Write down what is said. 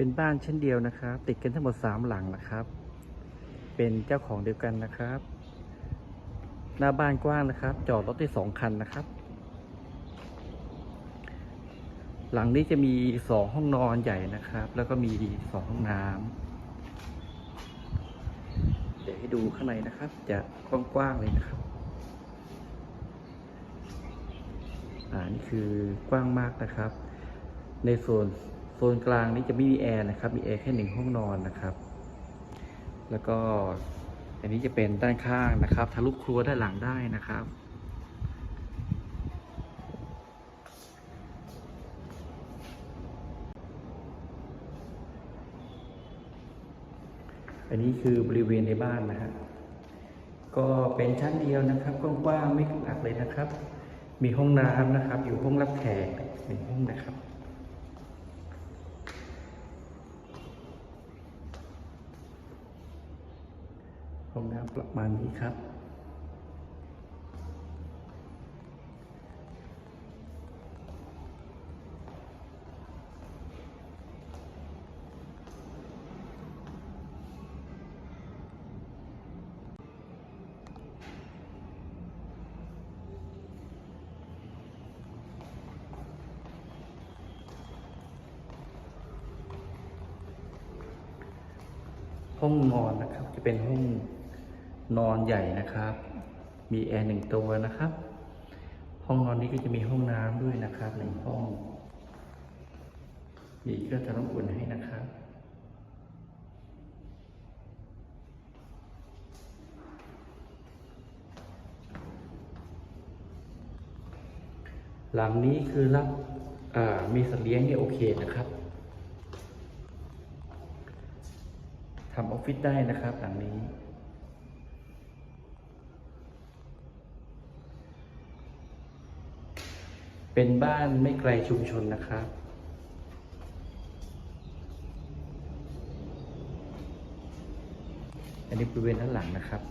เป็นบ้านเช่นเดียวนะครับ ติดกันทั้งหมดสามหลังนะครับ เป็นเจ้าของเดียวกันนะครับ หน้าบ้านกว้างนะครับ จอดรถได้สองคันนะครับ หลังนี้จะมีสองห้องนอนใหญ่นะครับ แล้วก็มีสองห้องน้ำเดี๋ยวให้ดูข้างในนะครับ จะกว้างๆเลยนะครับอ่านี่คือกว้างมากนะครับ ในโซน โซนกลางนี้จะไม่มีแอร์นะครับมีแอร์แค่หนึ่งห้องนอนนะครับ แล้วก็อันนี้จะเป็นด้านข้างนะครับทะลุครัวด้านหลังได้นะครับอันนี้คือบริเวณในบ้านนะฮะ ก็เป็นชั้นเดียวนะครับกว้างๆไม่อึดอัดเลยนะครับ มีห้องน้ำนะครับ อยู่ห้องรับแขกหนึ่งห้องนะครับ ห้องน้ำประมาณนี้ครับ ห้องนอนนะครับจะเป็นห้อง นอนใหญ่นะครับ มีแอร์หนึ่งตัวนะครับ ห้องนอนนี้ก็จะมีห้องน้ำด้วยนะครับหนึ่งห้องมีเครื่องทำน้ำอุ่นให้นะครับหลังนี้คือรับอ่ามีสัตว์เลี้ยงเนี่ยโอเคนะครับทำออฟฟิศได้นะครับหลังนี้ เป็นบ้านไม่ไกลชุมชนนะครับ อันนี้บริเวณด้านหลังนะครับ